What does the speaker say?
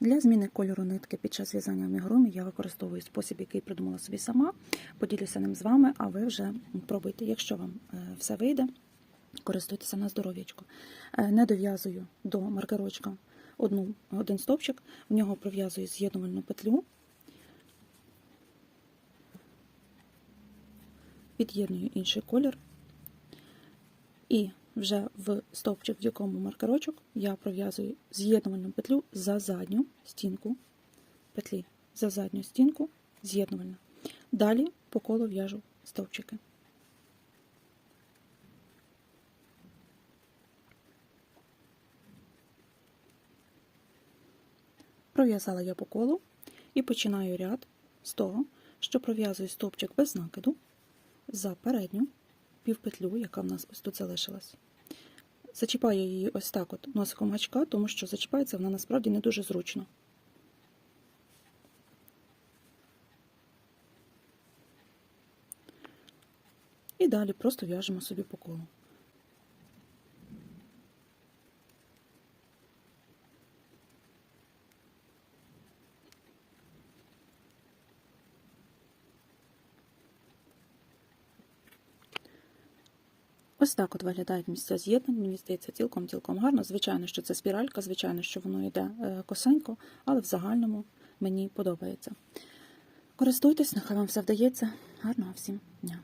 Для зміни кольору нитки під час в'язання амігурумі я використовую спосіб, який придумала собі сама. Поділюся ним з вами, а ви вже пробуйте. Якщо вам е, все вийде, користуйтеся на здоров'ячко. Е, Не дов'язую до маркерочка одну, один стовпчик, в нього пров'язую з'єднувальну петлю, під'єдную інший колір. І вже в стовпчик, в якому маркерочок, я пров'язую з'єднувальну петлю за задню стінку петлі, за задню стінку з'єднувальна. Далі по колу в'яжу стовпчики. Пров'язала я по колу і починаю ряд з того, що пров'язую стовпчик без накиду за передню півпетлю, яка в нас ось тут залишилась. Зачіпаю її ось так от носиком гачка, тому що зачіпається вона насправді не дуже зручно. І далі просто в'яжемо собі по колу. Ось так от виглядають місця з'єднань. Мені здається, цілком-цілком гарно. Звичайно, що це спіралька, звичайно, що воно йде е, косенько, але в загальному мені подобається. Користуйтесь, нехай вам все вдається. Гарного всім дня!